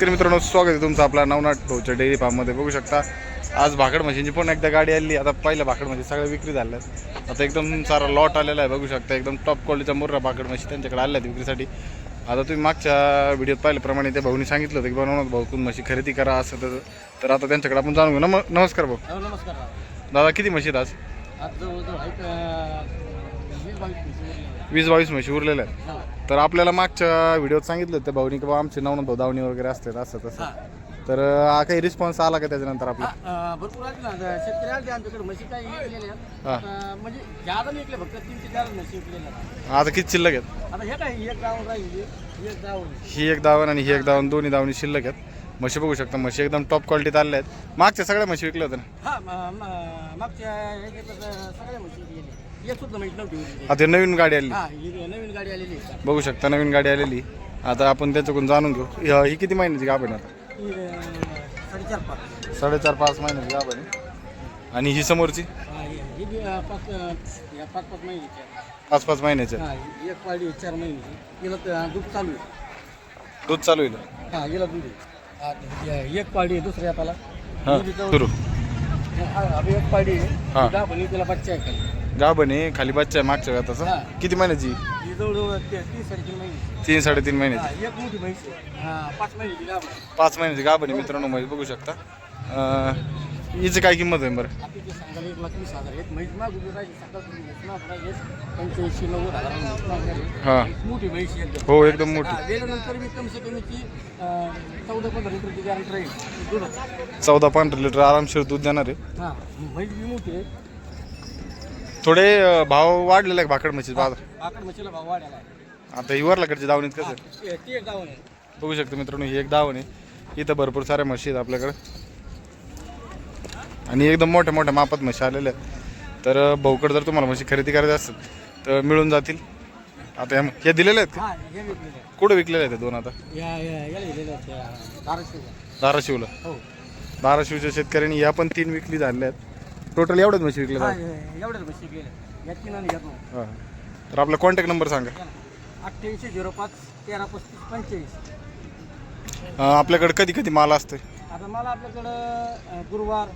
शेतकरी मित्रांनो स्वागत आहे तुमचं आपला नवनाथ भाऊच्या डेअरी फार्ममध्ये बघू शकता आज भाकड म्हशींची पुन्हा एकदा गाडी आली. आता पहिल्या भाकड म्हशी सगळ्या विक्री झाल्या. आता एकदम सारा लॉट आलेला आहे. बघू शकता एकदम टॉप क्वालिटीचा मुर्रा भाकड म्हशी त्यांच्याकडे आल्या आहेत विक्रीसाठी. आता तुम्ही मागच्या व्हिडिओत पाहिल्याप्रमाणे त्या भाऊनी सांगितलं होतं की बा नवनाथ भाऊ तुम्ही म्हशी खरेदी करा असं तसं तर आता त्यांच्याकडे आपण जाणून घेऊ. नम नमस्कार भाऊ. हो नमस्कार दादा किती म्हशी आहेत आज? आज जवळजवळ वीस बावीस म्हशी उरलेल्या आहेत. तर आपल्याला मागच्या व्हिडिओत सांगितलं होतं भाऊनी की बा आमचे नवनाथ भाऊ दावणी वगैरे असतात असं तसं. तर काही रिस्पॉन्स आला का त्याच्यानंतर आपला? भरपूर आले ना. आता शेतकरी आले आमच्याकडे म्हशी काही विकलेल्या म्हणजे जादा विकले फक्त तीन ते चार म्हशी विकलेल्या. आता किती शिल्लक आहेत? आता हे काय एक राहिली एक ही एक दावण आणि ही एक दावण दोन्ही दावणी शिल्लक आहेत. म्हशी बघू शकता म्हशी एकदम टॉप क्वालिटीत आल्या आहेत. मागच्या सगळ्या म्हशी विकल्या होत्या ना? हा म- म- मागच्या सगळ्या म्हशी एक सुद्धा नव्हती. आता नवीन गाडी आली हा ही नवीन गाडी आलेली आहे. बघू शकता नवीन गाडी आलेली. आता आपण त्याच्याकडून जाणून घेऊ. हि- ही किती महिन्याची गाभ आहे आता? ही अं, साडेचार पाच. साडेचार पाच महिन्याची गाभ आहे. आणि ही समोरची? हा, ही ही बी, अं, पाच अं, या पाच पाच महिन्याची आहे. पाच पाच महिन्याची हा एक पाडी चार महिन्याची. हिला तर दूध चालू आहे. दूध चालू होईल हा हिला दूध आहे. हा, एक पाडी आहे दुसऱ्या हाताला. हां ही बी जवळ- सुरू हा, अभी एक पाडी आहे. हा. दहा तिला बच्चा आहे खाली. गाभ आहे खाली बच्चा आहे मागच्या वेळाचा हा. किती महिन्याची? ही जवळजवळ ते- तीस साडेतीन महिने तीन साडेतीन महिन्याची. एक मोठी म्हैस आहे. हा पाच महिन्याची गाभ आहे. पाच महिन्याची गाभ आहे मित्रांनो म्हैस बघू शकता. अं, हिची काय किंमत आहे बरं? आपली ते सांगायला एक लाख वीस हजार आहेत. म्हैस माग उभी राहायची सकाळ तुम्ही म्हैस माग राहायचे पंच्याऐंशी नव्वद हजार म्हैस माग राहिली. हां. मोठी म्हैस आहे एकदम. हो एकदम मोठी. हा, गेल्यानंतर मी कमी से कमी ती अं, चौदा पंधरा लिटरची गॅरंटी राहील. दूध चौदा पंधरा लिटर आरामशीर दूध देणार आहे. हा म्हैस बी मोठी आहे. थोडे अं, भाव वाढलेले आहे भाकड म्हशी बाजार. आकड म्हशीला भाव वाढायला आहे. आता ही वरलाकडची दावणीत कसं? आहे? ते- ती एक आहे. बघू शकता मित्रांनो ही एक दावण आहे. इथं भरपूर साऱ्या म्हशी आहेत आपल्याकडे. आणि एकदम मोठ्या मोठ्या मापात म्हशी आलेल्या आहेत. तर अं, भाऊकडे जर तुम्हाला म्हशी खरेदी करायच्या असतील तर मिळून जातील. आता या हे दिलेले आहेत का? हा हे विकलेलं आहे कुठं विकलेले आहेत दोन आता? या या- याला दिलेलं आहे त्या धाराशिवला. धाराशिवला. हो. धाराशिवच्या शेतकऱ्यांनी या पण तीन विकली झालेल्या आहेत. टोटल एवढ्याच म्हशी हा हे- या तीन आणि या दोन हां. तर आपला कॉन्टॅक्ट नंबर सांगा. अठ्ठ्याऐंशी झिरो पाच तेरा पस्तीस पंचेचाळीस. अं, आपल्याकडे कधी कधी माल असते आता मला आपल्याकडं अं, गुरुवार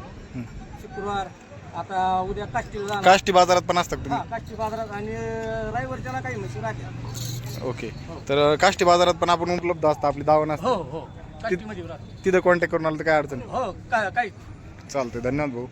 शुक्रवार आता उद्या काष्टीला जाणार. काष्टी बाजारात पण असतात हा तुम्ही काष्टी बाजारात आणि रविवारच्याला काही म्हशी ओके. तर काष्टी बाजारात पण आपण उपलब्ध असतं आपली दावण असते. हो हो. काष्टीमध्ये राहते. तिथं कॉन्टॅक्ट करून आलं तर काय अडचण? नाही. हो काय काही चालतंय. धन्यवाद भाऊ.